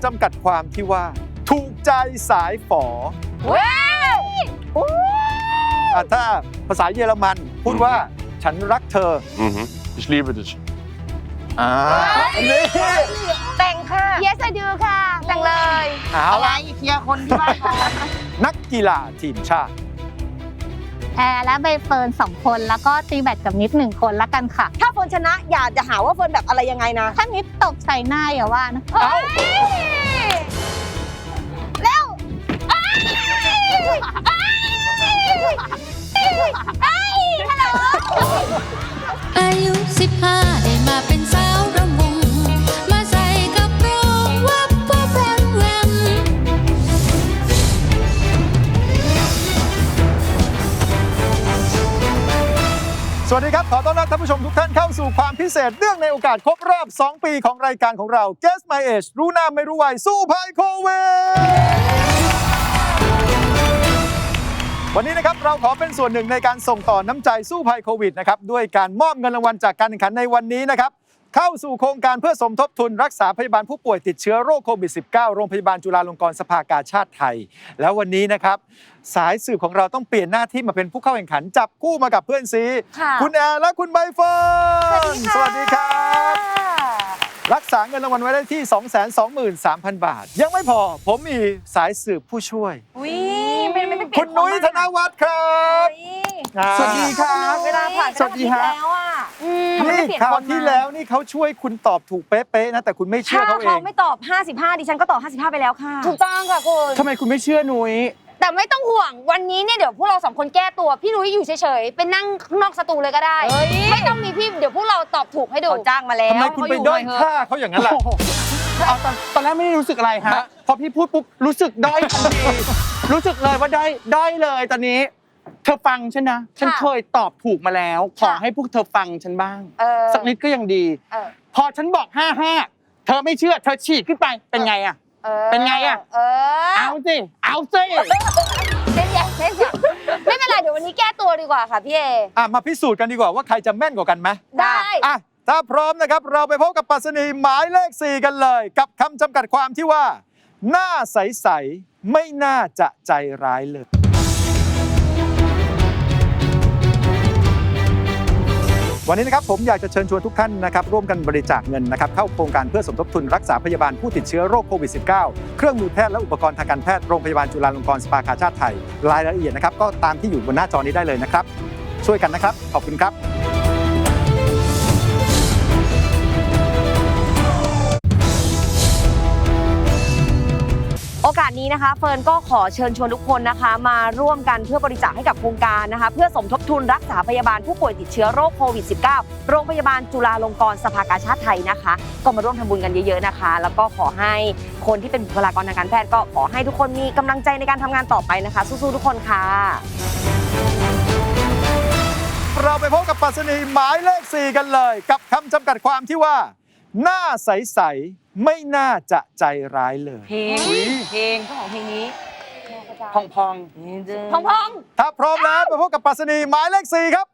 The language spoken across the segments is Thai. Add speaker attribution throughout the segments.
Speaker 1: ำจำกัดความที่ว่า ถูกใจสายฝอ
Speaker 2: ว้าว
Speaker 1: อะถ้าภาษาเยอรมันพูดว่าฉันรักเธอ
Speaker 3: Mhm. Ich liebe dich.
Speaker 1: อ่านี่
Speaker 2: แต่งค่ะ Yes I do ค่ะ แต่งเลย
Speaker 1: เอา
Speaker 2: อะไร
Speaker 1: ละ
Speaker 2: เคลียร์คนที่บ้านก่อน
Speaker 1: นักกีฬาทีมชาติ
Speaker 4: แอร์และใบเฟิร์นสองคน แล้วก็ตีแบตกับนิดหนึ่งคนละกันค่ะ
Speaker 2: ถ้าเฟิร์นชนะอย่าจะหาว่าเฟิร์นแบบอะไรยังไงนะ
Speaker 4: ถ้านิดตกใส่หน้าอย่าว่านะ
Speaker 1: เอ้า
Speaker 4: เร็ว
Speaker 5: อายุสิบห้าได้มาเป็น สวัส
Speaker 1: ดีครับ ขอต้อนรับท่านผู้ชมทุกท่านเข้าสู่ความพิเศษเรื่องในโอกาสครบรอบ 2 ปีของรายการของเรา Guess My Age รู้หน้าไม่รู้วัยสู้ภัยโควิดวันนี้นะครับเราขอเป็นส่วนหนึ่งในการส่งต่อน้ำใจสู้ภัยโควิดนะครับด้วยการมอบเงินรางวัลจากการแข่งขันในวันนี้นะครับ เข้าสู่โครงการเพื่อสมทบทุนรักษาพยาบาลผู้ป่วยติดเชื้อโรคโควิด -19 โรงพยาบาลจุฬาลงกรณ์สภากาชาติไทย แล้ววันนี้นะครับ สายสืบของเราต้องเปลี่ยนหน้าที่มาเป็นผู้เข้าแข่งขัน จับคู่มากับเพื่อนซี
Speaker 2: ค่ะ
Speaker 1: คุณแอร์และคุณใบเฟิร์นสวัสดีครับ รักษาเงินรางวัลไว้ได้ที่ 223,000 บาท ยังไม่พอ ผมมีสายสืบผู้ช่วย
Speaker 2: อุ้ยไม่ไม่ไม่เปลี่
Speaker 1: คุณนุ้ยธนวัฒน์ครับอ่า
Speaker 6: สวัสดีครับ
Speaker 2: เวลาผ่าน
Speaker 6: สวัสดีฮะ
Speaker 2: แล้วอะทำไม
Speaker 1: นี่
Speaker 2: ไม่เปลี่ยน
Speaker 1: คราว
Speaker 2: คน
Speaker 1: ที่
Speaker 2: มา
Speaker 1: แล้วนี่เขาช่วยคุณตอบถูกเป๊ะๆนะแต่คุณไม่เชื่อ
Speaker 2: ถ้า
Speaker 1: เขาเอ
Speaker 2: เขา
Speaker 1: ง
Speaker 2: ไม่ตอบ 55 ดิฉันก็ตอบ 55 ไปแล้วค่ะ
Speaker 7: ถูกต้องค่ะคุณ
Speaker 6: ทำไมคุณไม่เชื่อนุ้ย
Speaker 7: แต่ไม่ต้องห่วงวันนี้เนี่ยเดี๋ยวพวกเราสองคนแก้ตัวพี่นุ้ยอยู่เฉยๆเป็นนั่งข้างนอกสตูเลยก็ได้
Speaker 2: เฮ้ย
Speaker 7: ไม่ต้องมีพี่เดี๋ยวพวกเราตอบถูกให้ดู
Speaker 2: เขาจ้างมาแล้ว
Speaker 1: ทำไมคุณไปด้อยค่าเขาอย่างนั้นล่ะ
Speaker 6: โอ้โหเอาตอนตอนแรกไม่ได้รู้สึกอะไรฮะ
Speaker 1: ฮะ
Speaker 6: พอพี่พูดปุ๊บรู้สึกด้อยทันทีรู้สึกเลยว่าด้อยด้อยเลยตอนนี้ เธอฟังฉันนะ ฉันเคยตอบถูกมาแล้ว ขอให้พวกเธอฟังฉันบ้าง
Speaker 7: เออ
Speaker 6: สักนิดก็ยังดี
Speaker 7: เออ
Speaker 6: พอฉันบอกห้าห้าเธอไม่เชื่อ เธอฉีดขึ้นไปเป็นไงอะ
Speaker 7: ออ
Speaker 6: เป็นไงอะ
Speaker 7: เออ
Speaker 6: เอาสิ เอาสิ
Speaker 7: เช่นอย่างเช่นอย่างไม่เป็นไรเดี๋ยววันนี้แก้ตัวดีกว่าค่ะพี่เอ
Speaker 1: อะมาพิสูจน์กันดีกว่าว่าใครจะแม่นกว่ากันไหม
Speaker 7: ได้
Speaker 1: อะถ้าพร้อมนะครับเราไปพบกับปรัสนีหมายเลข 4 กันเลย กับคำจำกัดความที่ว่า หน้าใส ๆ ไม่น่าจะใจร้ายเลย วันนี้นะครับผมอยากจะเชิญชวนทุกท่านนะครับร่วมกันบริจาคเงินนะครับเข้าโครงการเพื่อสมทบทุนรักษาพยาบาลผู้ติดเชื้อโรคโควิด -19 เครื่องมือแพทย์และอุปกรณ์ทางการแพทย์โรงพยาบาลจุฬาลงกรณ์สภากาชาติไทยรายละเอียดนะครับก็ตามที่อยู่บนหน้าจอนี้ได้เลยนะครับ ช่วยกันนะครับ ขอบคุณครับ
Speaker 2: อกาสนี้นะคะเฟิร์นก็ขอเชิญชวนทุกคนนะคะ มาร่วมกันเพื่อบริจาคให้กับโครงการนะคะ เพื่อสมทบทุนรักษาพยาบาลผู้ป่วยติดเชื้อโรคโควิด -19 โรงพยาบาลจุฬาลงกรณ์สภากาชาติไทยนะคะ ก็มาร่วมทำบุญกันเยอะๆนะคะ แล้วก็ขอให้คนที่เป็นบุคลากรทางการแพทย์ก็ขอให้ทุกคนมีกำลังใจในการทำงานต่อไปนะคะ สู้ๆทุกคนค่ะ
Speaker 1: เราไปพบกับปรัสนีหมายเลข 4 กันเลย กับคำจำกัดความที่ว่า หน้าใสๆไม่น่าจะใจร้ายเลย
Speaker 2: เพลง เพลงเจ้าของเพลงนี้
Speaker 6: พองพอง
Speaker 7: พองพอง
Speaker 1: ถ้าพร้อมแล้วไปพบกับปรัสนีหมายเลข4ครับ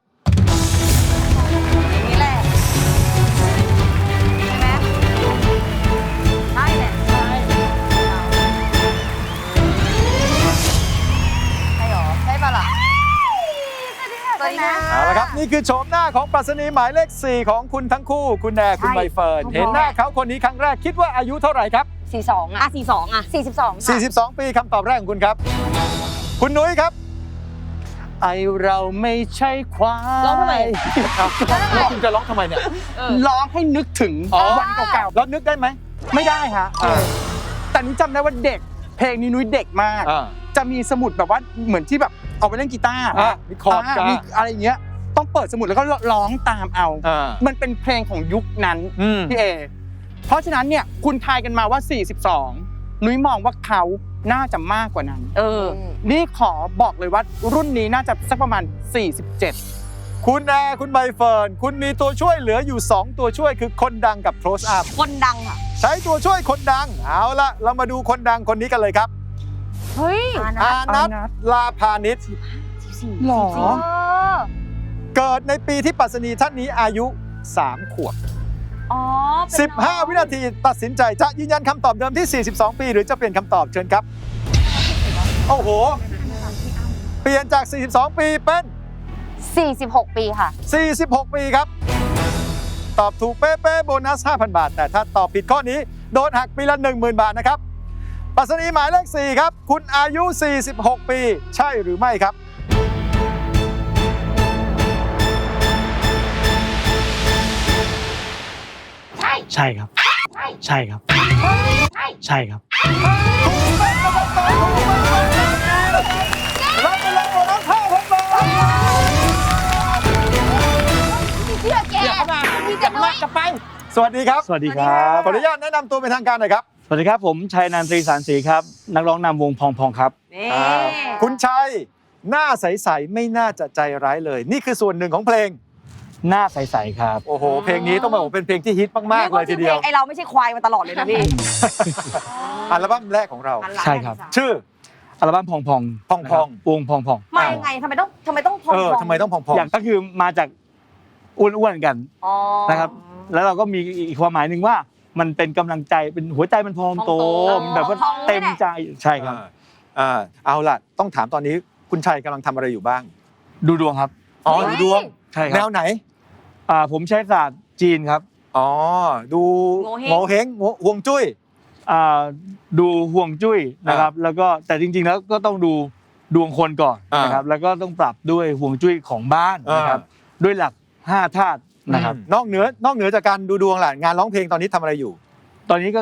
Speaker 2: นี่คื
Speaker 1: อโฉมหน้าของปรัสนีหมายเลข 4 ของคุณทั้งคู่ คุณแนคุณ
Speaker 2: ใช่
Speaker 1: ใบเฟิร์น
Speaker 2: ถูกต้อง
Speaker 1: เห็นหน้าเขาคนนี้ครั้งแรกคิดว่าอายุเท่าไหร่ครับ
Speaker 2: สี่สองอะสี่สองอะสี่สิบสองค่ะ
Speaker 1: 42 ปีคำตอบแรกของคุณครับ คุณนุ้ยครับ
Speaker 6: ไอเราไม่ใช่ควาย
Speaker 2: ร้องทำไม
Speaker 1: แล้วคุณจะร้องทำไมเนี่ย
Speaker 6: ร้องให้นึกถึง
Speaker 1: อ๋อ
Speaker 6: วันเก่า
Speaker 1: แล้วนึกได้ไหม
Speaker 6: ๆไม่ได้ฮะ
Speaker 1: อ่า
Speaker 6: แต่นุ้ยจำได้ว่าเด็ก เพลงนี้นุ้ยเด็กมาก
Speaker 1: อ่า
Speaker 6: จะมีสมุดแบบว่าเหมือนที่แบบเอาไปเล่นกีตาร์
Speaker 1: อะมีคอร์ดาจ้ามี
Speaker 6: มีอะไรอย่างเงี้ย ต้องเปิดสมุดแล้วก็ร้องตามเอา
Speaker 1: อ่า
Speaker 6: มันเป็นเพลงของยุคนั้น
Speaker 1: อืม
Speaker 6: พี่เอ เพราะฉะนั้นเนี่ยคุณทายกันมาว่า 42 นุ้ยมองว่าเขาน่าจะมากกว่านั้น
Speaker 2: เออ
Speaker 6: นี่ขอบอกเลยว่ารุ่นนี้น่าจะสักประมาณ 47
Speaker 1: คุณแอร์คุณใบเฟิร์น คุณมีตัวช่วยเหลืออยู่ 2 ตัวช่วยคือคนดังกับ close up
Speaker 2: คนดังอะ
Speaker 1: ใช้ตัวช่วยคนดัง เอาละเรามาดูคนดังคนนี้กันเลยครับ
Speaker 7: เฮ้ย
Speaker 1: อานัท
Speaker 6: อานัท
Speaker 1: ลาพานิช
Speaker 6: หรอ
Speaker 7: เออ
Speaker 1: เกิดในปีที่ปรัสนีท่านนี้อายุ 3 ขวบ
Speaker 2: อ๋อเป็นน้อง
Speaker 1: 15 วินาทีตัดสินใจจะยืนยันคำตอบเดิมที่ 42 ปี หรือจะเปลี่ยนคำตอบเชิญครับ โอ้โห เปลี่ยนจาก 42 ปีเป็น
Speaker 2: 46 ปีค่ะ
Speaker 1: 46 ปีครับ ตอบถูกเป๊ะๆโบนัส 5,000 บาท แต่ถ้าตอบผิดข้อนี้ โดนหักปีละ 10,000 บาทนะครับปรัสนีหมายเลข 4 ครับ คุณอายุ 46 ปี ใช่หรือไม่ครับ
Speaker 8: ใช่ครับ ใช่ครับ ใช่ครับ
Speaker 1: รับไปเลยโบนัส5,000บาท
Speaker 9: เชื่อแก
Speaker 6: อย่าเข้ามา
Speaker 9: พี่
Speaker 6: กลั
Speaker 9: จะ
Speaker 6: บ
Speaker 9: นุ้
Speaker 6: มายกลับไป
Speaker 1: สวัสดีครับ
Speaker 8: สวัสดีครับ
Speaker 1: ขออนุญาตแนะนำตัวเป็นทางการหน่อยครับ
Speaker 8: สวัสดีครับ ผมชัยนันทรีสารศรีครับ นักร้องนำวงพองพองครับ
Speaker 2: นี่
Speaker 1: อ่าคุณชัย หน้าใส ๆ ไม่น่าจะใจร้ายเลย นี่คือส่วนหนึ่งของเพลง
Speaker 8: หน้าใสๆครับ
Speaker 1: โอ้โห เพลงนี้ต้องบอกว่าเป็นเพลงที่ฮิตมากๆเลยทีเดียว
Speaker 2: ไอเราไม่ใช่ควายมาตลอดเลยนะพี่
Speaker 1: อัลบั้มแรกของเรา
Speaker 8: ใช่ครับ
Speaker 1: ชื่อ
Speaker 8: อัลบั้มพองพอง
Speaker 1: พองพอง
Speaker 8: นะครับวงพองพอง
Speaker 2: มายังไงทำไมต้องทำไมต้องพอง
Speaker 1: เออ
Speaker 2: ๆ
Speaker 1: ทำไมต้องพองพอง
Speaker 8: อย่างก็คือมาจากอ้วนๆกัน
Speaker 2: อ๋อ
Speaker 8: นะครับ แล้วเราก็มีอีกความหมายหนึ่งว่ามันเป็นกำลังใจเป็นหัวใจมันพองโต
Speaker 2: พองโต
Speaker 8: มันแบบว่า
Speaker 2: พองเลยแหละ
Speaker 8: เต็มใจใช่ครับ
Speaker 1: อ่าเอาล่ะต้องถามตอนนี้คุณชัยกำลังทำอะไรอยู่บ้าง
Speaker 8: ดูดวงครับ
Speaker 1: อ๋อดูดวง
Speaker 8: ใช่ค
Speaker 1: แน
Speaker 8: รั
Speaker 1: ว
Speaker 8: บ
Speaker 1: ไหน
Speaker 8: อ่าผมใช้ศาสตร์จีนครับ
Speaker 1: อ๋อ ดู
Speaker 2: โงเห้ง
Speaker 1: โงเฮงห่วงจุ้ย
Speaker 8: อ่าดูห่วงจุ้ยนะครับ แล้วก็แต่จริงๆแล้วก็ต้องดูดวงคนก่อน
Speaker 1: อ่าน
Speaker 8: นะครับ แล้วก็ต้องปรับด้วยห่วงจุ้ยของบ้านนะครับ ด้วยหลักห้าธาตุนะครับ
Speaker 1: อืมนอกเหนือนอกเหนือจากการดูดวงล่ะงานร้องเพลงตอนนี้ทำอะไรอยู่
Speaker 8: ตอนนี้ก็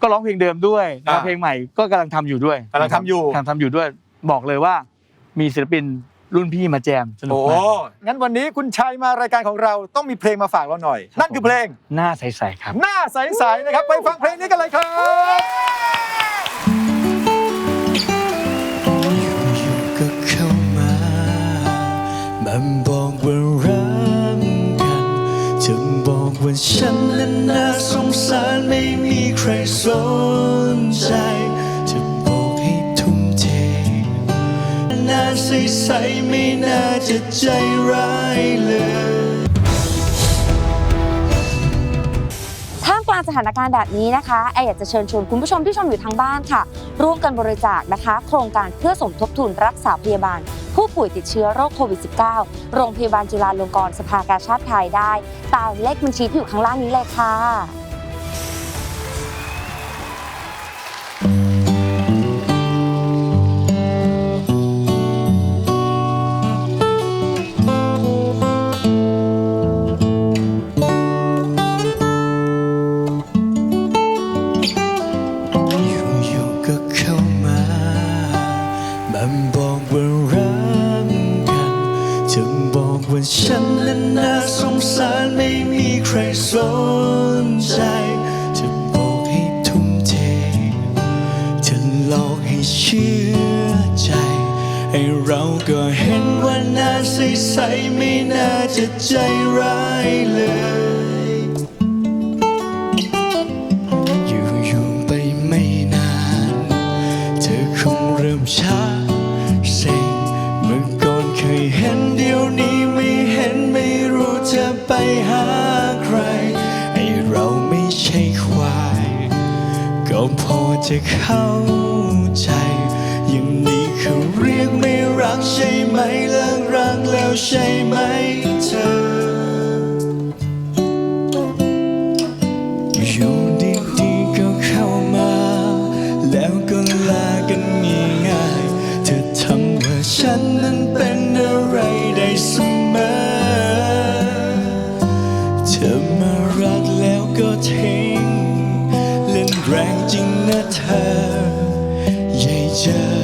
Speaker 8: ก็ร้องเพลงเดิมด้วยนะครับ
Speaker 1: อ่า
Speaker 8: เพลงใหม่ก็กำลังทำอยู่ด้วย
Speaker 1: กำลังทำอยู่
Speaker 8: กำลังทำอยู่ด้วย บอกเลยว่ามีศิลปิน รุ่นพี่มาแจมสนุก
Speaker 1: โอ้
Speaker 8: มาก
Speaker 1: งั้นวันนี้คุณชัยมารายการของเราต้องมีเพลงมาฝากเราหน่อย นั่นคือเพลง
Speaker 8: หน้าใสๆครับ
Speaker 1: หน้าใสๆนะครับ ไปฟังเพลงนี้กันเลยครับ
Speaker 10: อยู่ๆก็เข้ามา มันบอกว่ารักกันจะบอกว่าฉันนั้นน่าสงสารไม่มีใครสนใจ ใสๆไม่น่าจะใจร้ายเลย
Speaker 2: ท่ามกลางสถานการณ์แบบนี้นะคะแอร์อยากจะเชิญชวนคุณผู้ชมที่ชมอยู่ทางบ้านค่ะ ร่วมกันบริจาคนะคะ โครงการเพื่อสมทบทุนรักษาพยาบาล ผู้ป่วยติดเชื้อโรคโควิด -19 โรงพยาบาลจุฬาลงกรณ์สภากาชาติไทยได้ ตามเลขบัญชีที่อยู่ข้างล่างนี้เลยค่ะ
Speaker 10: ห็นว่าหน่าใสๆไม่น่าจะใจร้ายเลยอยู่ๆไปไม่นาน เธอคงเริ่มช้าเซ็งเมื่อก่อนเคยเห็นเดี๋ยวนี้ไม่เห็นไม่รู้จะไปหาใคร ไอเราไม่ใช่ควาย ก็พอจะเข้าใจอย่างนี้เขาเรียกไม่ ใช่ไหมเลิกรักแล้วใช่ไหมเธอ อยู่ดีๆก็เข้ามา แล้วก็ลากันง่ายๆเธอทำว่าฉันนั้นเป็นอะไรได้เสมอ เธอมารักแล้วก็ทิ้ง เล่นแรงจริงนะเธอใหญ่เจอ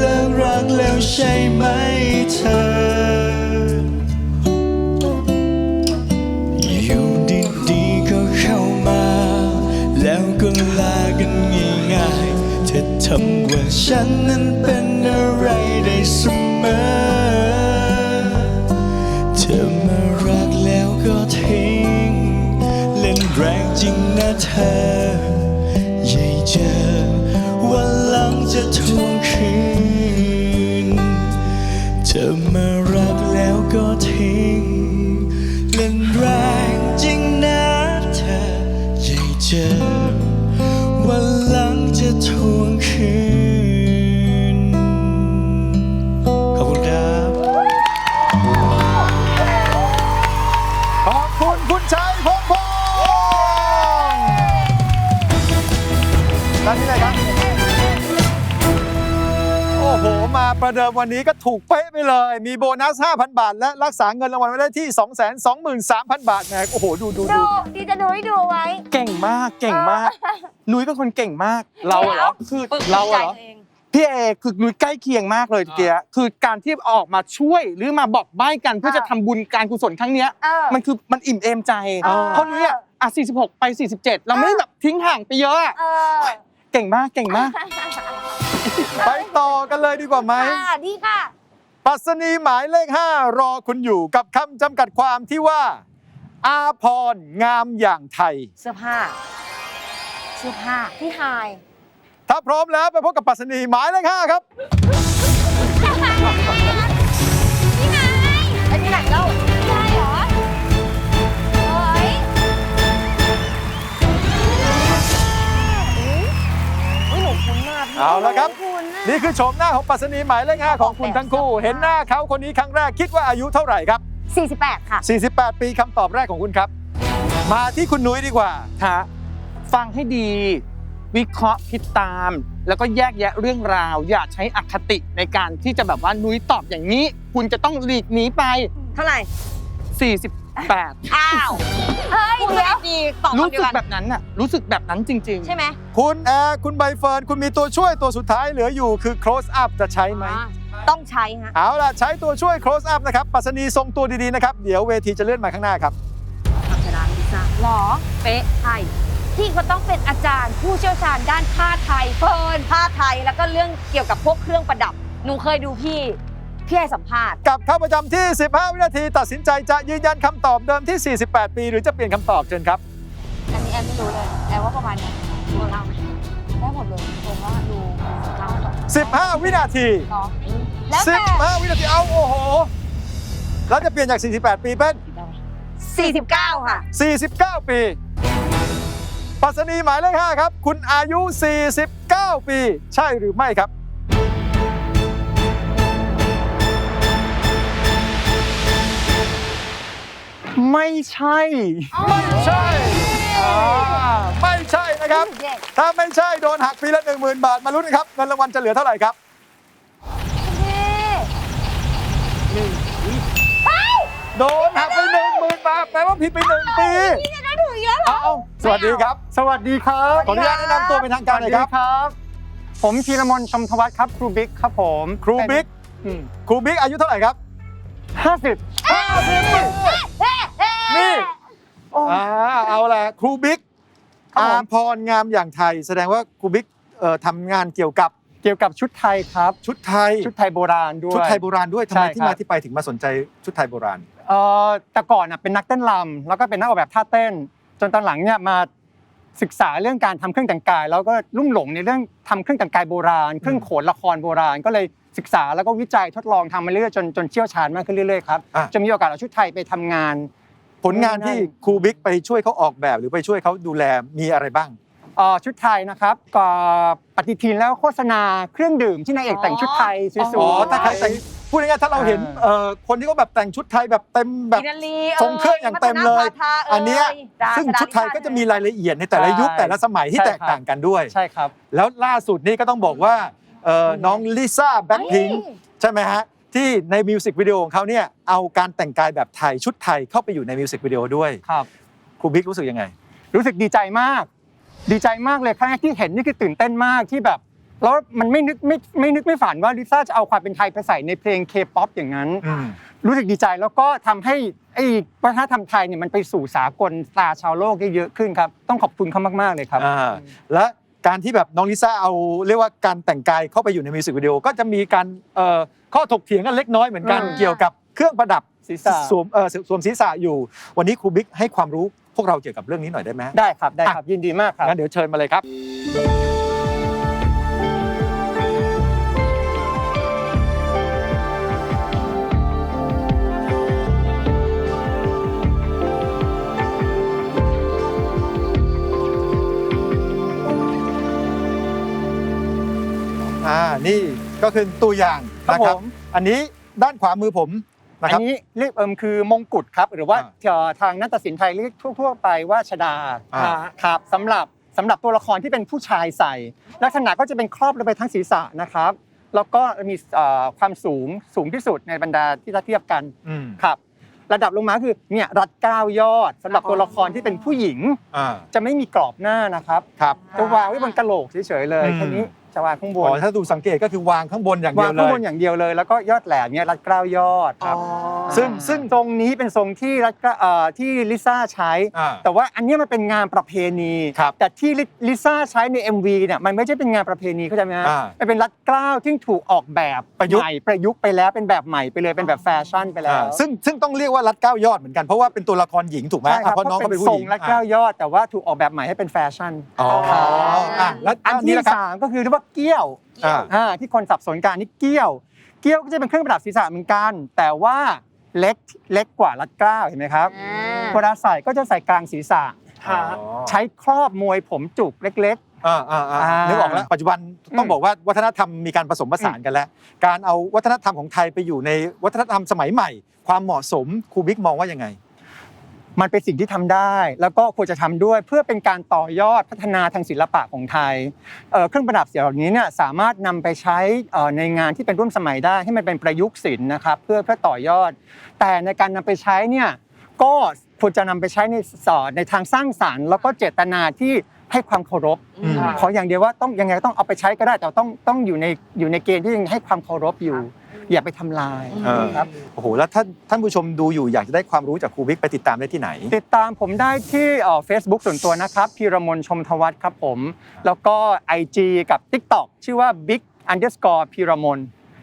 Speaker 10: เลิกรักแล้วใช่ไหมเธอ อยู่ดีๆก็เข้ามา แล้วก็ลากันง่ายๆเธอทำว่าฉันนั้นเป็นอะไรได้เสมอ เธอมารักแล้วก็ทิ้ง เล่นแรงจริงนะเธอใหญ่เจอวันหลังจะทวงคืน เธอมารักแล้วก็ทิ้งเล่นแรงจริงนะเธอใหญ่เจอวันหลังจะทวงคืน ขอบคุณครับ
Speaker 1: ขอบคุณคุณชัยพงพงษ์ด้านนี้เลยครับ โอ้โห มาประเดิมวันนี้ก็ถูกเป๊ะไปเลย มีโบนัส 5,000 บาท และรักษาเงินรางวัลไว้ได้ที่ 223,000 บาทแหมโอ้โห ดูดู
Speaker 7: ดู
Speaker 1: ดู
Speaker 7: ดีจะดูให้ดูไว้
Speaker 6: เก่งมากเก่งมาก นุ้ยเป็นคนเก่งมาก เราอะเหรอคือเราอะเหรอพี่เอคือนุ้ยใกล้เคียงมากเลยทีเดียวคือการที่ออกมาช่วยหรือมาบอกใบ้กันเพื่อจะทำบุญการกุศลครั้งเนี้ย
Speaker 7: เออ
Speaker 6: มันคือมันอิ่มเอมใจ
Speaker 7: เออ
Speaker 6: เพราะนุ้ยอะอะ46 ไป 47 เราไม่ได้แบบทิ้งห่างไปเยอะอะ
Speaker 7: เออ
Speaker 6: เก่งมากเก่งมาก
Speaker 1: ไปต่อกันเลยดีกว่าไหม
Speaker 7: ค่ะดีค่ะ
Speaker 1: ปรัสนีหมายเลข 5 รอคุณอยู่กับคำจำกัดความที่ว่า อาพรงามอย่างไทย
Speaker 2: เสื้อผ้า เสื้อผ้า
Speaker 7: พี่ไฮาย
Speaker 1: ถ้าพร้อมแล้วไปพบกับปรัสนีหมายเลข 5 ครับ
Speaker 7: พี่ ละ
Speaker 1: ครับ
Speaker 7: คุ้นอะ
Speaker 1: นี่คือโฉมหน้าของปรัสนีหมายเลข5ของคุณทั้งคู่ เห็นหน้าเขาคนนี้ครั้งแรกคิดว่าอายุเท่าไหร่ครับ
Speaker 7: 48 ค่ะ
Speaker 1: 48 ปีคำตอบแรกของคุณครับ มาที่คุณนุ้ยดีกว่า
Speaker 6: ฮะฟังให้ดี วิเคราะห์คิดตาม แล้วก็แยกแยะเรื่องราว อย่าใช้อคติในการที่จะแบบว่านุ้ยตอบอย่างนี้ คุณจะต้องหลีกหนีไป
Speaker 2: เท่าไหร่
Speaker 6: 48
Speaker 2: อ้าว
Speaker 7: เฮ้ย
Speaker 2: พูด
Speaker 7: เดี๋
Speaker 2: ไม่
Speaker 7: ยว
Speaker 2: ดีตอบ
Speaker 6: รู้
Speaker 2: คำเดี
Speaker 6: สึ
Speaker 2: ยว
Speaker 6: ก
Speaker 2: กัน
Speaker 6: แบบนั้นน่ะรู้สึกแบบนั้นจริง ๆ
Speaker 2: ใช่ไหม
Speaker 1: คุณแอร์คุณใบเฟิร์นคุณมีตัวช่วยตัวสุดท้ายเหลืออยู่คือ close up จะใช้ไหม
Speaker 2: อ่าต้องใช้ฮะ
Speaker 1: เอาล่ะ ใช้ตัวช่วย close up นะครับปรัสนีทรงตัวดี ๆ นะครับ เดี๋ยวเวทีจะเลื่อนมาข้างหน้าครับ
Speaker 2: อัชราลิซ่า
Speaker 7: หรอ
Speaker 2: เป๊ะใช่
Speaker 7: พี่เขาต้องเป็นอาจารย์ผู้เชี่ยวชาญด้านผ้าไทย
Speaker 2: เฟิร์นผ้าไทยแล้วก็เรื่องเกี่ยวกับพวกเครื่องประดับ หนูเคยดูพี่ พี่ให้สัมภาษณ์
Speaker 1: กับเข้าประจำที่ 15 วินาทีตัดสินใจจะยืนยันคำตอบเดิมที่ 48 ปี หรือจะเปลี่ยนคำตอบเชิญครับ
Speaker 7: อันนี้แอนไม่รู้เลยแอนว่าประมาณเนี้ยดูเล่าไหมได้หมดเลยผมว่าดูเล่าต่อ
Speaker 1: 15 วินาที
Speaker 7: เนาะแล้วแต่
Speaker 1: 15 วินาทีเอาโอ้โห แล้วจะเปลี่ยนจาก 48 ปีเป็น
Speaker 2: 49 ค่ะ
Speaker 1: 49 ปี ปรัสนีหมายเลข5ครับ คุณอายุ 49 ปี ใช่หรือไม่ครับ
Speaker 6: ไม่ใช่
Speaker 1: ไม่ใช่อ่าไม่ใช่นะครับ
Speaker 7: เด็ก
Speaker 1: ถ้าไม่ใช่โดนหักปีละ10,000 บาท มาลุ้นกันครับเงินรางวัลจะเหลือเท่าไหร่ครับ โดนหักไป10,000บาทแปลว่าผิดไป1ปี
Speaker 7: พี่จะได้ถูกอีกแล้วเหรอ
Speaker 1: เอาสวัสดีครับ
Speaker 3: สวัสดีครับ
Speaker 1: ขออนุญาตแนะนำตัวเป็นทางการหน่อยครับ
Speaker 3: ครับ ผมพีรมนชมทวัฒน์ครับ ครูบิ๊กครับผม
Speaker 1: ครูบิ๊ก ครูบิ๊กอายุเท่าไหร่ครับ
Speaker 3: ห้าสิบ
Speaker 1: นี่อ่าเอาละครูบิ๊ก
Speaker 3: ครับ
Speaker 1: อา
Speaker 3: ผม
Speaker 1: พรงามอย่างไทย แสดงว่าครูบิ๊กเอ่อทำงานเกี่ยวกับ
Speaker 3: เกี่ยวกับชุดไทยครับ
Speaker 1: ชุดไทย
Speaker 3: ชุดไทยโบราณด้วย
Speaker 1: ชุดไทยโบราณด้วยทำ
Speaker 3: ใช่
Speaker 1: ไมที่
Speaker 3: ครับ
Speaker 1: มาที่ไปถึงมาสนใจชุดไทยโบราณ
Speaker 3: เอ่อแต่ก่อนน่ะเป็นนักเต้นรำแล้วก็เป็นนักออกแบบท่าเต้น จนตอนหลังเนี่ยมาศึกษาเรื่องการทำเครื่องแต่งกาย แล้วก็ลุ่มหลงในเรื่องทำเครื่องแต่งกายโบราณ เครื่องโขนละครโบราณ ก็เลยศึกษาแล้วก็วิจัยทดลองทำมาเรื่อยๆจนจนเชี่ยวชาญมากขึ้นเรื่อยๆครับ
Speaker 1: อะ
Speaker 3: จนมีโอกาสเอาชุดไทยไปทำงาน
Speaker 1: ผลงานที่ครูบิ๊กไปช่วยเขาออกแบบหรือไปช่วยเขาดูแลมีอะไรบ้าง
Speaker 3: เอ่อชุดไทยนะครับก็ปฏิทินแล้วโฆษณาเครื่องดื่มที่นายเอกแต่งชุดไทยสวยๆ
Speaker 1: อ๋อถ้าใครแต่งพูดง่ายๆถ้าเราเห็น
Speaker 3: อ่า
Speaker 1: เอ่อคนที่เขาแบบแต่งชุดไทยแบบเต็มแบบ
Speaker 2: กินนาลี
Speaker 1: ทรงเครื่องอย่างเต็มเลย
Speaker 2: พัฒนาภาทา
Speaker 1: อันเนี้ย
Speaker 2: เอ่ย
Speaker 1: ซึ่งชุดไทยก็จะมีรายละเอียดในแต่ละ
Speaker 3: ใช่
Speaker 1: ยุคแต่ละสมัยที่
Speaker 3: ใช่
Speaker 1: แต
Speaker 3: ครับ
Speaker 1: กต่างกันด้วย
Speaker 3: ใช่ครับ
Speaker 1: แล้วล่าสุดนี้ก็ต้องบอกว่าเอ่อน้องลิซ่าแบ็คพิงใช่ไหมฮะ ที่ในมิวสิกวิดีโอของเขาเนี่ยเอาการแต่งกายแบบไทยชุดไทยเข้าไปอยู่ในมิวสิกวิดีโอด้วย
Speaker 3: ครับ
Speaker 1: ครูบิ๊กรู้สึกยังไง
Speaker 3: รู้สึกดีใจมาก ดีใจมากเลยครั้งแรกที่เห็นนี่คือตื่นเต้นมากที่แบบแล้วมันไม่นึกไม่ไม่นึกไม่ฝันว่าลิซ่าจะเอาความเป็นไทยไปใส่ในเพลงเคป๊อปอย่างนั้น
Speaker 1: อืม
Speaker 3: รู้สึกดีใจแล้วก็ทำให้ไอ้วัฒนธรรมไทยเนี่ยมันไปสู่สากลตาชาวโลกได้เยอะขึ้นครับ ต้องขอบคุณเขามากๆเลยครับ
Speaker 1: อ่าและ การที่แบบน้องลิซ่าเอาเรียกว่าการแต่งกายเข้าไปอยู่ในมิวสิกวิดีโอก็จะมีการเอ่อข้อถกเถียงกันเล็กน้อยเหมือนกัน
Speaker 3: อ่า
Speaker 1: เกี่ยวกับเครื่องประดับ
Speaker 3: ศีรษะ
Speaker 1: สวมเอ่อสวมศีรษะอยู่ วันนี้ครูบิ๊กให้ความรู้พวกเราเกี่ยวกับเรื่องนี้หน่อยได้ไหม
Speaker 3: ได้ครับได้ครับยินดีมากครับ
Speaker 1: งั้นเดี๋ยวเชิญมาเลยครับ นี่ก็คือตัวอย่าง
Speaker 3: ครับ
Speaker 1: นะครับ
Speaker 3: ผม
Speaker 1: อันนี้ด้านขวามือผมนะ
Speaker 3: อั
Speaker 1: ครับ
Speaker 3: นนี้เรียกเอิมคือมงกุฎครับ หรือว่า
Speaker 1: อ่า
Speaker 3: เอ่อทางนัตศิลป์ไทยเรียกทั่ว ๆ ไปว่าชดา
Speaker 1: อ่า
Speaker 3: ครับสำหรับสำหรับตัวละครที่เป็นผู้ชายใส่ ลักษณะก็จะเป็นครอบลงไปทั้งศีรษะนะครับ แล้วก็มีเอ่อความสูงสูงที่สุดในบรรดาที่ถ้าเทียบกัน
Speaker 1: อืม
Speaker 3: ครับ ระดับลงมาคือเนี่ยรัดเก้ายอดสำหรับตัวละครที่เป็นผู้หญิง
Speaker 1: อ่า
Speaker 3: จะไม่มีกรอบหน้านะครับ
Speaker 1: ครับ
Speaker 3: จะวางไว้บนกระโหลกเฉยๆเลย
Speaker 1: อืม
Speaker 3: แค่นี้ จะวางข้างบ
Speaker 1: อ๋
Speaker 3: น
Speaker 1: อถ้าดูสังเกตก็คือวางข้างบนอย่างเดี
Speaker 3: วายง
Speaker 1: วเล
Speaker 3: ข้าง
Speaker 1: ย
Speaker 3: บนอย่างเดียวเลย แล้วก็ยอดแหลมเนี่ยรัดเก้ายอดครับ
Speaker 1: ซึ่งซึ่ง
Speaker 3: ทรงนี้เป็นทรงที่รัดเก้าเอ่อที่ลิซ่าใช้
Speaker 1: อ่า
Speaker 3: แต่ว่าอันเนี้ยมันเป็นงานประเพณี
Speaker 1: ครับ
Speaker 3: แต่ที่ลิลิซ่าใช้ใน MV เนี่ยมันไม่ใช่เป็นงานประเพณีเข้าใจไหมฮะ
Speaker 1: อ่า
Speaker 3: มันเป็นรัดเกล้าวที่ถูกออกแบบ
Speaker 1: ประยุกต์
Speaker 3: ใหม่ประยุกต์ไปแล้วเป็นแบบใหม่ไปเลยเป็นแบบแฟชั่นไปแล้ว
Speaker 1: อ่าซึ่งซึ่งต้องเรียกว่ารัดเก้ายอดเหมือนกันเพราะว่าเป็นตัวละครหญิงถูกไหม
Speaker 3: ใช่ครับ
Speaker 1: อะเพราะน้องเขาเป็นผู้
Speaker 3: ทร
Speaker 1: ห
Speaker 3: ง
Speaker 1: ญิง
Speaker 3: รัดเกล้ายอดแต่ว่าถูกออกแบบใหม่ให้เป็นแฟชั่น
Speaker 1: อ๋ออะแล้ว
Speaker 3: อัน
Speaker 1: อันนี้
Speaker 3: ที่
Speaker 1: ละครับ
Speaker 3: สามก็คือเรียกว่าเกี้ยว
Speaker 1: อ่า
Speaker 3: อ่าที่คนสับสนกันนี่เกี้ยว เกี้ยวก็จะเป็นเครื่องประดับศีรษะเหมือนกัน แต่ว่าเล็กเล็กกว่ารัดเกล้าวเห็นไหมครับเวลาใส่ก็จะใส่กลางศีรษะ
Speaker 1: อ๋อ
Speaker 3: ใช้ครอบมวยผมจุกเล็ก
Speaker 1: อ่าอ่าอ่า
Speaker 3: อ่านึ
Speaker 1: นึกออกแล้วปัจจุบันต้อง
Speaker 3: อืม
Speaker 1: บอกว่าวัฒนธรรมมีการผสมผสานกันแล้ว การเอาวัฒนธรรมของไทยไปอยู่ในวัฒนธรรมสมัยใหม่ ความเหมาะสมครูบิ๊กมองว่ายังไง
Speaker 3: ๆ มันเป็นสิ่งที่ทำได้ แล้วก็ควรจะทำด้วยเพื่อเป็นการต่อยอดพัฒนาทางศิลปะของไทยเอ่อเครื่องประดับเหล่านี้เนี่ยสามารถนำไปใช้เอ่อในงานที่เป็นร่วมสมัยได้ให้มันเป็นประยุกต์ศิลป์นะครับเพื่อเพื่อต่อยอด แต่ในการนำไปใช้เนี่ยก็ควรจะนำไปใช้ในสอนในทางสร้างสรรค์ แล้วก็เจตนาที่ให้ความเคารพ
Speaker 1: อืม
Speaker 3: ขออย่างเดียวว่าต้องยังไงต้องเอาไปใช้ก็ได้แต่ต้องต้องอยู่ในอยู่ในเกณฑ์ที่ยังให้ความเคารพอยู่ อย่าไปทำลาย
Speaker 1: เออ
Speaker 3: ครับ
Speaker 1: โอ้โหแล้วท่านท่านผู้ชมดูอยู่อยากจะได้ความรู้จากครูบิ๊กไปติดตามได้ที่ไหน
Speaker 3: ติดตามผมได้ที่เฟซบุ๊กส่วนตัวนะครับพีรมนชมทวัฒน์ครับผม แล้วก็ IG กับ TikTok ชื่อว่า Big Underscore พีรมน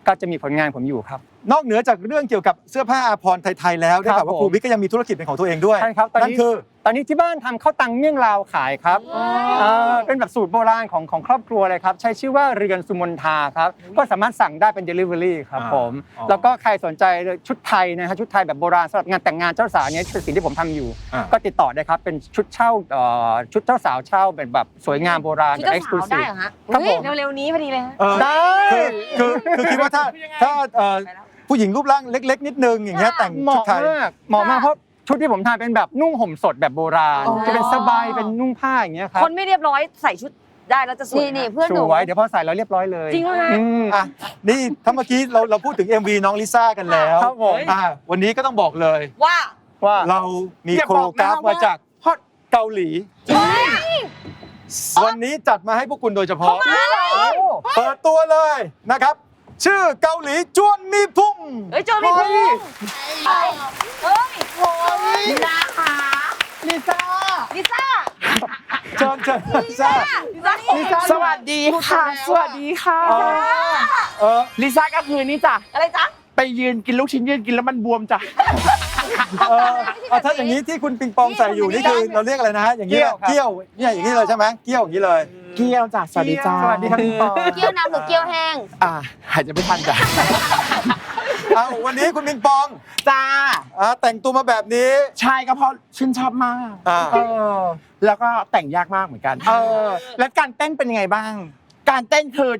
Speaker 3: ก็จะมีผลงานผมอยู่ครับ
Speaker 1: นอกเหนือจากเรื่องเกี่ยวกับเสื้อผ้าอาภรณ์ไทยๆแล้วได้
Speaker 3: ครั
Speaker 1: ข่า
Speaker 3: บ
Speaker 1: วว่า
Speaker 3: ผม
Speaker 1: ครูบิ๊กก็ยังมีธุรกิจเป็นของตัวเองด้วย
Speaker 3: ใช่ครับตอน
Speaker 1: นั่น
Speaker 3: นี้
Speaker 1: คือ
Speaker 3: ต อนนี้ที่บ้านทำข้าวตังเมี่ยงลาวขายครับเอ่อเป็นแบบสูตรโบราณของของครอบครัวเลยครับ ใช้ชื่อว่าเรือนสุมนทาครับ ก็สามารถสั่งได้เป็น Delivery ครับ
Speaker 1: อ่า
Speaker 3: ผม
Speaker 1: อ๋อ
Speaker 3: แล้วก็ใครสนใจชุดไทยนะฮะชุดไทยแบบโบราณสำหรับงานแต่งงานเจ้าสาวเนี้คือสิ่งที่ผมทำอยู่
Speaker 1: อ่า
Speaker 3: ก็ติดต่อได้ครับเป็นชุดเช่าเอ่อชุดเจ้าสาวเช่าเป็นแบบสวยงามโบราณ
Speaker 2: ชุด
Speaker 3: แบบ
Speaker 2: เจ้า
Speaker 3: เอ็กซ์คลู
Speaker 2: สาว
Speaker 3: ซี
Speaker 2: ได้
Speaker 3: ฟ
Speaker 2: เหรอฮะ
Speaker 3: ครับผม
Speaker 2: เร็วๆนี้พอดีเลยฮะ
Speaker 1: เออ
Speaker 3: ได้
Speaker 1: คือคือคือคิดว่าถ้าถ้าเอ่อผู้หญิงรูปร่างเล็ก ๆ นิดนึงอย่างเงี้ยแต่ง
Speaker 3: เห
Speaker 1: ชุด
Speaker 3: มาะ
Speaker 1: ไทย
Speaker 3: มากเหมาะมากเพราะ ชุดที่ผมทำเป็นแบบนุ่งห่มสดแบบโบราณ
Speaker 2: อ๋อ
Speaker 3: จะเป็นสบายเป็นนุ่งผ้าอย่างเงี้ยครับ
Speaker 2: คนไม่เรียบร้อยใส่ชุดได้แล้วจะสวย
Speaker 7: นี่นี่เพื่อนห
Speaker 3: ส
Speaker 7: นู
Speaker 3: วยเดี๋ยวพอใส่แล้วเรียบร้อยเลย
Speaker 2: จริงเหรอฮะ
Speaker 3: อืม
Speaker 1: อะนี่ถ้าเมื่อกี้เราเราพูดถึง MV น้องลิซ่ากันแล้ว
Speaker 3: ครับผม
Speaker 1: อะวันนี้ก็ต้องบอกเลย
Speaker 2: ว่า
Speaker 3: ว่า
Speaker 1: เรามี
Speaker 6: อย่า
Speaker 1: โคโร
Speaker 6: บอก
Speaker 1: กราฟ
Speaker 6: นะว่า
Speaker 1: มาจากเกาหลี วันนี้จัดมาให้พวกคุณโดยเฉพาะ เปิดตัวเลยนะครับ ชื่อเกาหลีจวนมีพุ่ง
Speaker 2: เฮ้ยโจมีพุ่งเฮ้ยนะคะลิซ่าลิซ่า
Speaker 1: เชิญเชิญลิซ่า
Speaker 2: ลิซ่า
Speaker 11: สวัสดีค่ะ สวัสดีค่ะ
Speaker 1: เออ
Speaker 11: ลิซ่าก็คือนี่จ้ะ
Speaker 2: อะไรจ๊ะ
Speaker 11: ไปยืนกินลูกชิ้นยืนกินแล้วมันบวมจ้ะ
Speaker 1: เออเอาถ้าอย่างนี้ที่คุณปิงปองใส่อยู่นี่คือเราเรียกอะไรนะฮะอย่างนี้เลยเกี้ยว เนี่ยอย่างนี้เลยใช่ไหมเกี้ยวอย่างนี้เลย
Speaker 11: เกี้ยวจ้ะสวัสดีจ้า
Speaker 3: สวัสดีครับพี่ปอ
Speaker 7: เกี๊ยวน้ำหรือเกี๊ยวแห้ง
Speaker 11: อ่าหายใจไม่ทันจ้ะ
Speaker 1: เอาวันนี้คุณปิงปอง
Speaker 11: จ้า
Speaker 1: อ่าแต่งตัวมาแบบนี้
Speaker 11: ใช่ก็เพราะชื่นชอบมาก
Speaker 1: อ่า
Speaker 11: เออ แล้วก็แต่งยากมากเหมือนกัน
Speaker 6: เออ แล้วการเต้นเป็นยังไงบ้าง
Speaker 11: การเต้นคือ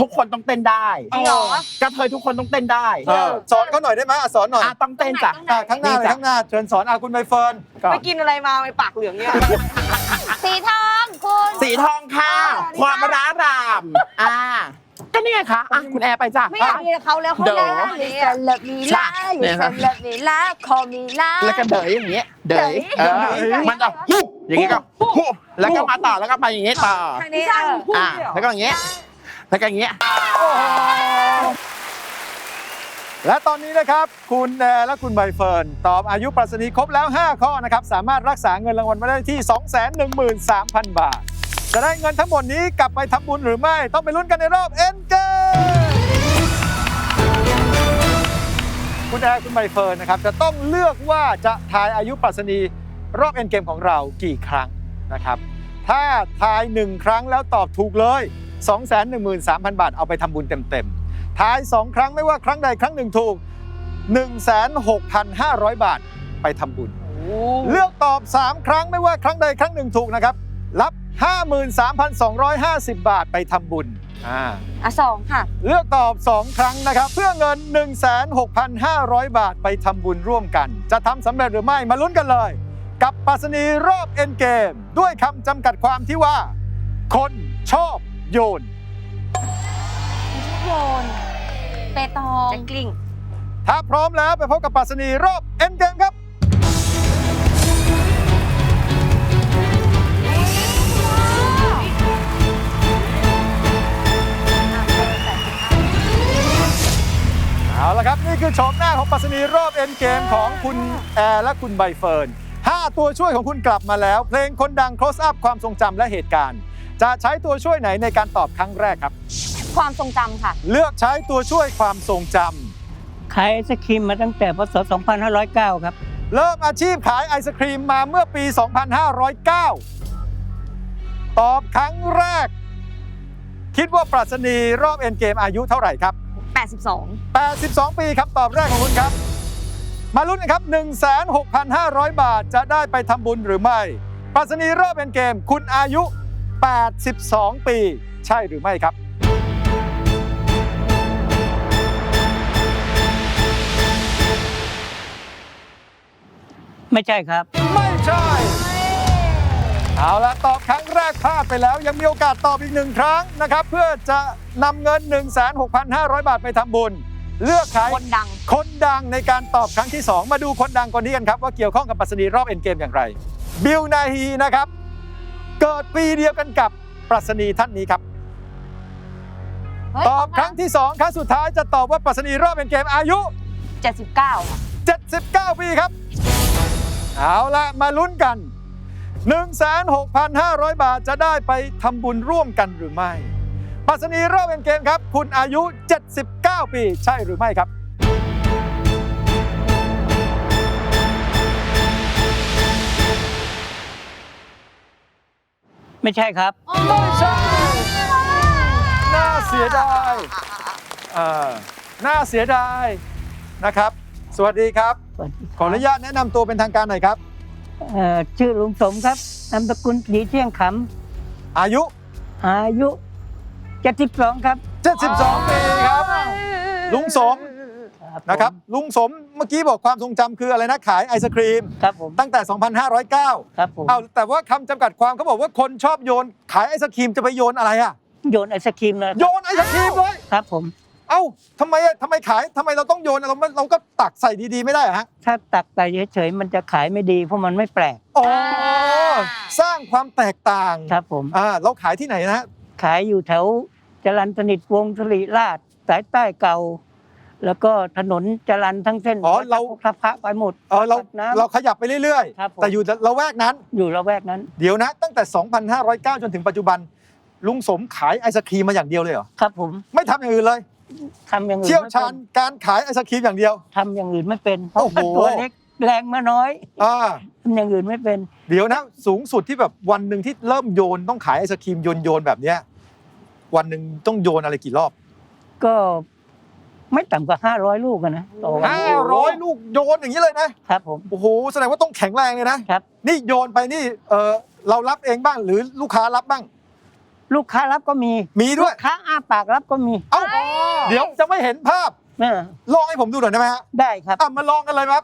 Speaker 11: ทุกคนต้องเต้นได้
Speaker 2: จริงเหรอ
Speaker 11: กระเทยทุกคนต้องเต้นได้
Speaker 1: เออสอนเขาหน่อยได้ไหมอะสอนหน่อย
Speaker 11: อะต้องเต้นจ้ะ
Speaker 1: อะข้างหน้าเลยข้างหน้าเชิญสอนอะคุณใบเฟิร์น
Speaker 2: ไปกินอะไรมาไปปากเหลืองเนี่ย
Speaker 7: สีทอง คุณ
Speaker 11: สีทองค่ะ ความร้าราม อ่า ก็นี่นี่ไงคะอะคุณแอร์ไปจ้ะ
Speaker 7: ไม่อยากมีกับเขาแล้วเขา
Speaker 11: เดี๋ยว
Speaker 7: แล้วลิซาเลิฟมีลาลิซาเลิฟมีลาคอมีลา
Speaker 11: แล้วก็เดยอย่างเงี้ย เดยเออ
Speaker 7: เดย
Speaker 11: มันจะฮู้อย่างงี้ก็ฮู้แล้วก็มาต่อแล้วก็มาอย่างงี้ต่อ
Speaker 7: ทางนี้เออ
Speaker 11: อะแล้วก็อย่างเงี้ย แล้วก็อย่างเงี้ย
Speaker 1: และตอนนี้นะครับ คุณแอร์และคุณใบเฟิร์น ตอบอายุปรัชนีครบแล้ว 5 ข้อนะครับ สามารถรักษาเงินรางวัลมาได้ที่ 213,000 บาท จะได้เงินทั้งหมดนี้กลับไปทำบุญหรือไม่ต้องไปลุ้นกันในรอบเอ็นเกมคุณแอร์คุณใบเฟิร์นนะครับจะต้องเลือกว่าจะทายอายุปรัชนีรอบเอ็นเกมของเรากี่ครั้งนะครับ ถ้าทาย 1 ครั้งแล้วตอบถูกเลย 213,000 บาทเอาไปทำบุญเต็มๆ ทาย 2 ครั้งไม่ว่าครั้งใดครั้งหนึ่งถูก 16,500 บาทไปทำบุญ เลือกตอบ 3 ครั้งไม่ว่าครั้งใดครั้งหนึ่งถูกนะครับ รับ 53,250 บาทไปทำบุญอ่า
Speaker 2: อะสองค่ะ
Speaker 1: เลือกตอบ 2 ครั้งนะครับ เพื่อเงิน 16,500 บาทไปทำบุญร่วมกัน จะทำสำเร็จหรือไม่มาลุ้นกันเลย กับปรัสนีรอบเอ็นเกม ด้วยคำจำกัดความที่ว่า คนชอบโยน
Speaker 7: โยน เปตอง
Speaker 2: แจ็คกลิ้ง
Speaker 1: ถ้าพร้อมแล้วไปพบกับปรัสนีรอบเอ็นเกมครับ เอาละครับ นี่คือโฉมหน้าของปรัสนีรอบเอ็นเกมของคุณแอร์และคุณใบเฟิร์น5ตัวช่วยของคุณกลับมาแล้ว เพลงคนดัง close up ความทรงจำและเหตุการณ์ จะใช้ตัวช่วยไหนในการตอบครั้งแรกครับ
Speaker 2: ความทรงจำค่ะ
Speaker 1: เลือกใช้ตัวช่วยความทรงจำ
Speaker 12: ขายไอศครีมมาตั้งแต่พศ 2509 ครับ
Speaker 1: เริ่มอาชีพขายไอศครีมมาเมื่อปี 2509 ตอบครั้งแรก คิดว่าปรัชนีรอบเอ็นเกมอายุเท่าไหร่ครับ
Speaker 2: 82
Speaker 1: 82 ปีครับตอบแรกของคุณครับ มาลุ้นกันครับ 16,500 บาทจะได้ไปทำบุญหรือไม่ ปรัชนีรอบเอ็นเกม คุณอายุ 82 ปี ใช่หรือไม่ครับ
Speaker 12: ไม่ใช่ครับ
Speaker 1: ไม่ใช่ เอาละตอบครั้งแรกพลาดไปแล้ว ยังมีโอกาสตอบอีกหนึ่งครั้งนะครับ เพื่อจะนำเงิน 16,500 บาทไปทำบุญ เลือกใคร
Speaker 2: คนดัง
Speaker 1: คนดังในการตอบครั้งที่ 2 มาดูคนดังคนนี้กันครับ ว่าเกี่ยวข้องกับปรัสนีรอบเอ็นเกมอย่างไร บิลนาฮีนะครับ เกิดปีเดียวกันกับปรัสนีท่านนี้ครับ
Speaker 7: เฮ้ย
Speaker 1: ตอบครั้งที่ 2 ครั้งสุดท้ายจะตอบว่าปรัสนีรอบเอ็นเกมอายุ
Speaker 2: 79ค่ะ
Speaker 1: 79 ปีครับ เอาละมาลุ้นกัน 16,500 บาทจะได้ไปทำบุญร่วมกันหรือไม่ปรัสนีรอบเป็นเกมครับ คุณอายุ 79 ปี ใช่หรือไม่ครับ
Speaker 12: ไม่ใช่ครับ
Speaker 1: ไม่ใช่ น่าเสียดายอ่าน่าเสียดายนะครับ สวัสดีครับ
Speaker 12: สวัสดี
Speaker 1: ขออนุญาตแนะนำตัวเป็นทางการหน่อยครับ
Speaker 12: เอ่อชื่อลุงสมครับนามสกุลดีเที่ยงข
Speaker 1: อายุำ
Speaker 12: อายุ72ครับ
Speaker 1: 72 ปีครับ ลุงสมนะครับ ลุงสมเมื่อกี้บอกความทรงจำคืออะไรนะ ขายไอศครีม
Speaker 12: ครับผม
Speaker 1: ตั้งแต่ 2509
Speaker 12: ครับผม
Speaker 1: เอาแต่ว่าคำจำกัดความเขาบอกว่าคนชอบโยน ขายไอศครีมจะไปโยนอะไรอะ
Speaker 12: โยนไอศครีมนะ
Speaker 1: โยนไอศครีมเลย
Speaker 12: ครับผม
Speaker 1: เอ้าทำไมอะทำไมขายทำไมเราต้องโยนเราไม่เราก็ตักใส่ดีๆไม่ได้เหรอฮะ
Speaker 12: ถ้าตักไปเฉยๆมันจะขายไม่ดี เพราะมันไม่แปลก
Speaker 1: อ๋อสร้างความแตกต่าง
Speaker 12: ครับผม
Speaker 1: อ่าเราขายที่ไหนนะฮะ
Speaker 12: ขายอยู่แถวจรันสนิทวงศ์สริราชสายใต้เก่า แล้วก็ถนนจรันทั้งเส้น
Speaker 1: อ๋อเรา
Speaker 12: พระพระไปหมด
Speaker 1: เออเรา
Speaker 12: น้ำ
Speaker 1: เราขยับไปเรื่อย
Speaker 12: ครับผม
Speaker 1: แต่อยู่ละแวกนั้น
Speaker 12: อยู่ละแวกนั้น
Speaker 1: เดี๋ยวนะ ตั้งแต่ 2509 จนถึงปัจจุบัน ลุงสมขายไอศครีมมาอย่างเดียวเลยเหรอ
Speaker 12: ครับผม
Speaker 1: ไม่ทำอย่างอื่นเลย
Speaker 12: ทำอย่างอื่น
Speaker 1: เชี่ยว
Speaker 12: ไม่
Speaker 1: ชาญ
Speaker 12: เป็น
Speaker 1: การขายไอศครีมอย่างเดียว
Speaker 12: ทำอย่างอื่นไม่เป็นเพราะ
Speaker 1: โอ้โห
Speaker 12: ว่าตัวเล็กแรงมาน้อย
Speaker 1: อ่า
Speaker 12: ทำอย่างอื่นไม่เป็น
Speaker 1: เดี๋ยวนะสูงสุดที่แบบวันหนึ่งที่เริ่มโยนต้องขายไอศครีมโยนโยนๆแบบเนี้ยวันหนึ่งต้องโยนอะไรกี่รอบ
Speaker 12: ก็ไม่ต่ำกว่า500ลูกอะนะต่อวัน
Speaker 1: ห้าร้อยลูกโยนอย่างนี้เลยนะครับ
Speaker 12: ผม
Speaker 1: โอ้โหแสดงว่าต้องแข็งแรงเลยนะครับ นี่โยนไปนี่เออเรารับเองบ้างหรือลูกค้ารับบ้าง
Speaker 12: ลูกค้ารับก็มี
Speaker 1: มีด้วย
Speaker 12: ลูกค้าอ้าปากรับก็มี
Speaker 1: เอ้าเดี๋ยวจะไม่เห็นภาพลองให้ผมดูหน่อยได้ไหมฮะ
Speaker 12: ได้ครับ
Speaker 1: อะมาลองกันเลยครับ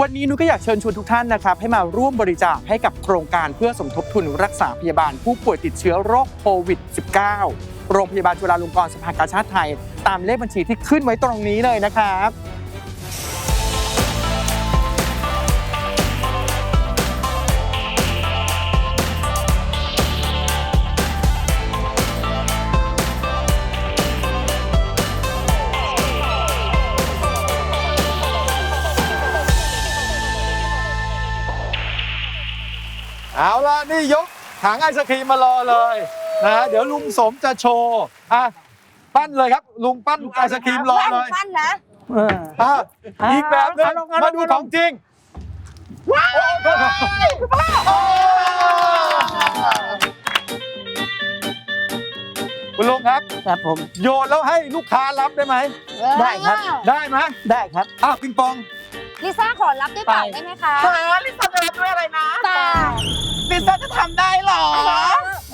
Speaker 6: วันนี้นุ้ยก็อยากเชิญชวนทุกท่านนะครับ ให้มาร่วมบริจาคให้กับโครงการเพื่อสมทบทุนรักษาพยาบาลผู้ป่วยติดเชื้อโรคโควิด -19 โรงพยาบาลจุฬาลงกรณ์สภากาชาติไทย ตามเลขบัญชีที่ขึ้นไว้ตรงนี้เลยนะครับ
Speaker 1: เอาล่ะ นี่ยกถังไอศครีมมารอเลย นะเดี๋ยวลุงสมจะโชว์อะปั้นเลยครับ ลุงปั้นไอศครีมรอเลย
Speaker 2: ปั้นนะ
Speaker 12: เออ
Speaker 1: อะอีกแบบหนึง
Speaker 12: เอาลงเอาลง
Speaker 1: มาดูของจริงว้คุณลุงครับ
Speaker 12: ครับผม
Speaker 1: โยนแล้วให้ลูกค้ารับได้ไหม
Speaker 12: ได้ครับ
Speaker 1: ได้ไหม
Speaker 12: ได้ครับ
Speaker 1: อ้าวปิงปอง
Speaker 2: ลิซ่าขอรับด้วยเปล่า
Speaker 12: ไป
Speaker 2: ได้ไหมคะ
Speaker 6: เออลิซ่าจะรับด้วยอะไรนะ
Speaker 2: เปล่า
Speaker 6: ลิซ่าจะทำได้เหรอ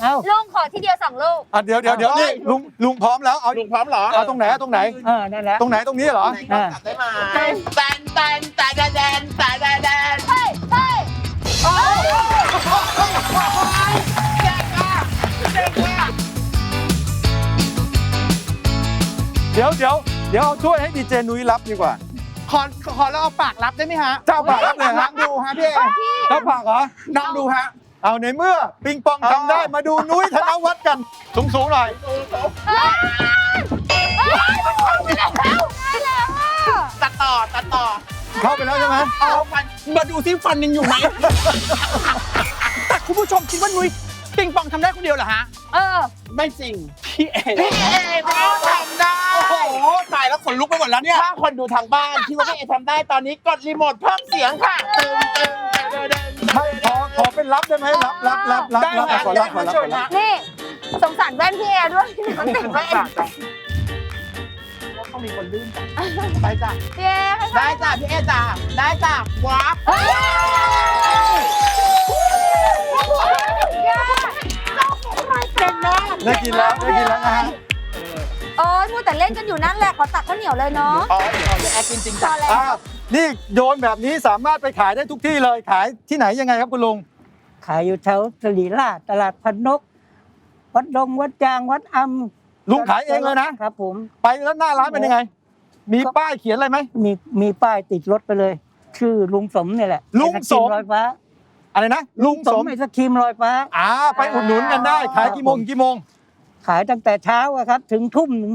Speaker 12: เอ้า
Speaker 2: ลุงขอที่เดียวสองลูก
Speaker 1: อะเดี๋ยวเดี๋ยวเดี๋ยวนี่ลุงลุงพร้อมแล้วเอา
Speaker 6: ลุงพร้อมเหรอ
Speaker 1: เอาตรงไหนเอาตรงไหน
Speaker 12: เออนั่นแหละ
Speaker 1: ตรงไหนตรงนี้เหรอ
Speaker 12: อ่า
Speaker 6: ได้มาแตนแตนแตนแตนแตนแตนแตน
Speaker 2: เฮ้ยเฮ้ย
Speaker 1: เดี๋ยวเดี๋ยวเดี๋ยวเอาถ้วยให้ดีเจนุ้ยรับดีกว่า
Speaker 6: ขอขอเราเอาปากรับได้ไหมฮะ
Speaker 1: เจ้าปากรับเลยฮะ
Speaker 6: ดูฮะพี่เอ
Speaker 1: เจ้าปากเหรอ
Speaker 6: น้องดูฮะ
Speaker 1: เอาในเมื่อปิงปองทำได้มาดูนุ้ยธนวัฒน์กัน สูงสูงๆหน่อย
Speaker 6: ตัดต่อตัดต่อ
Speaker 1: เข้าไปแล้วใช่ไหม
Speaker 6: เอาฟันมาดูที่ฟันยังอยู่ไหม แต่คุณผู้ชมคิดว่านุ้ย ปิงปองทำได้คนเดียวเหรอฮะ
Speaker 2: เออ
Speaker 6: ไม่จริง พี่เอพี่เอทำได้ โอ้โห ตายแล้วขนลุกไปหมดแล้วเนี่ย ถ้าคนดูทางบ้านคิดว่าพี่เอทำได้ตอนนี้กดรีโมทเพิ่มเสียงค่ะตึงตึงตึงตึงตึง
Speaker 1: ไม่ขอขอเป็นรับได้ไหมรับรับรับรับ
Speaker 6: ได้
Speaker 1: รับ
Speaker 6: ฮะ
Speaker 1: ขอรับขอรับขอรับ
Speaker 2: นี่ สงสารแว่นพี่แอร์ด้วยพี่น้องติดแว่น
Speaker 6: ต้องมีคนลื่นจ้ะไปจ้ะ
Speaker 2: พี่แอร์ให้
Speaker 6: ได้จ้ะพี่เอจ้ะได้จ้ะว้า
Speaker 2: เก่งมาก
Speaker 1: ได้กินแล้วได้กินแล้วนะฮะ
Speaker 2: โอ้ยมูแต่เล่นกันอยู่นั่นแหละขอตักข้าวเหนียวเลยเนาะ
Speaker 6: อ๋อเดี๋ยวจะแอดจริงๆ
Speaker 2: พ
Speaker 6: จ้ะ
Speaker 2: อแล้ว
Speaker 1: อ้าวนี่โยนแบบนี้สามารถไปขายได้ทุกที่เลยขายที่ไหนยังไงครับคุณลุง
Speaker 12: ขายอยู่แถวสรีราชตลาดพันนก วัดดงวัดจางวัดอำ
Speaker 1: ลุงขายเองเลยนะ
Speaker 12: ครับ ผม
Speaker 1: ไปแล้วหน้าร้านเป็นยังไง มีป้ายเขียนอะไรไหม
Speaker 12: มีมีป้ายติดรถไปเลย ชื่อลุงสมเนี่ยแหละ
Speaker 1: ลุงสม
Speaker 12: ไอศกรีลอยฟ้า
Speaker 1: อะไรนะ ลุงสม
Speaker 12: ไอศครีมลอยฟ้า
Speaker 1: อ่าไปอุดหนุนกันได้ ขายกี่โมงถึงกี่โมง
Speaker 12: ขายตั้งแต่เช้าอะครับ ถึงทุ่มหนึ่ง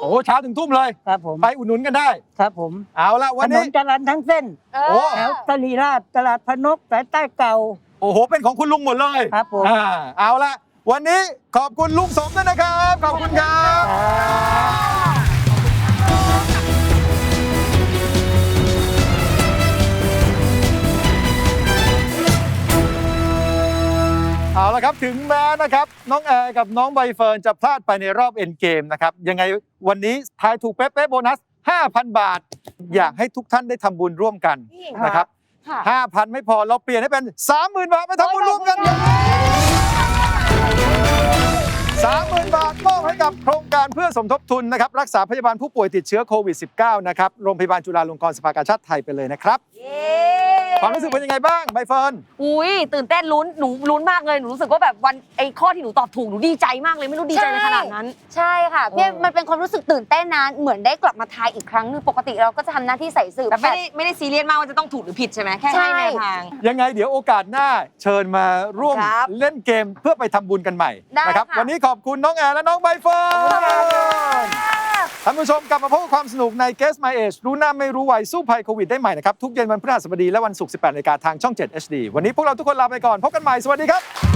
Speaker 1: โอ้เช้าถึงทุ่มเลย
Speaker 12: ครับผม
Speaker 1: ไปอุดหนุนกันได้
Speaker 12: ครับผม
Speaker 1: เอาละ
Speaker 12: ถ
Speaker 1: วัน
Speaker 12: น
Speaker 1: นี้
Speaker 12: นจรันทั้งเส้น
Speaker 1: โอ้
Speaker 12: แถวสรีราชตลาดพนกสายใต้เก่า
Speaker 1: โอ้โห เป็นของคุณลุงหมดเลย
Speaker 12: ครับผม
Speaker 1: อ่าเอาละวันนี้ขอบคุณลุงสมด้วยนะครับ ขอบคุณครับ เอาละครับถึงแม้นะครับน้องแอร์กับน้องใบเฟิร์นจะพลาดไปในรอบเอ็นเกมนะครับยังไงวันนี้ทายถูกเป๊ะๆโบนัส 5,000 บาท อยากให้ทุกท่านได้ทำบุญร่วมกันนะครับ
Speaker 2: ค่ะ
Speaker 1: 5,000 ไม่พอเราเปลี่ยนให้เป็น 30,000 บาทไปทำบุญร่วมกันสามหมื่นบาทมอบให้กับโครงการเพื่อสมทบทุนนะครับรักษาพยาบาลผู้ป่วยติดเชื้อโควิด -19 นะครับโรงพยาบาลจุฬาลงกรณ์สภากาชาติไทยไปเลยนะครับ
Speaker 2: เย้
Speaker 1: ความรู้สึกเป็นยังไงบ้างใบเฟิร์น
Speaker 2: อุ้ยตื่นเต้นลุ้นหนูลุ้นมากเลยหนูรู้สึกว่าแบบวันไอ้ข้อที่หนูตอบถูกหนูดีใจมากเลยไม่รู้ดีใจในขนาดนั้น
Speaker 7: ใช่ค่ะพี่
Speaker 2: เออ
Speaker 7: มันเป็นความรู้สึกตื่นเต้นนะเหมือนได้กลับมาทายอีกครั้งหนึงปกติเราก็จะทำหน้าที่ใส่สื่อ
Speaker 2: แต่ไม่ได้ไม่ได้ซีเรียสมากว่าจะต้องถูกหรือผิดใช่ไหมแค่
Speaker 7: ใช่
Speaker 2: ให้แนวทาง
Speaker 1: ยังไงเดี๋ยวโอกาสหน้าเชิญมาร่วม
Speaker 2: ครับ
Speaker 1: เล่นเกมเพื่อไปทำบุญกันใหม่
Speaker 7: ได้
Speaker 1: นะครับ
Speaker 7: ค่ะ
Speaker 1: วันนี้ขอบคุณน้องแอร์และน้องใบเฟิร์น ท่านผู้ชมกลับมาพบกับความสนุกใน Guess My Age รู้หน้าไม่รู้วัยสู้ภัยโควิดได้ใหม่นะครับ ทุกเย็นวันพฤหัสบดีและวันศุกร์ 18นาฬิกาทางช่อง 7 HD วันนี้พวกเราทุกคนลาไปก่อน พบกันใหม่ สวัสดีครับ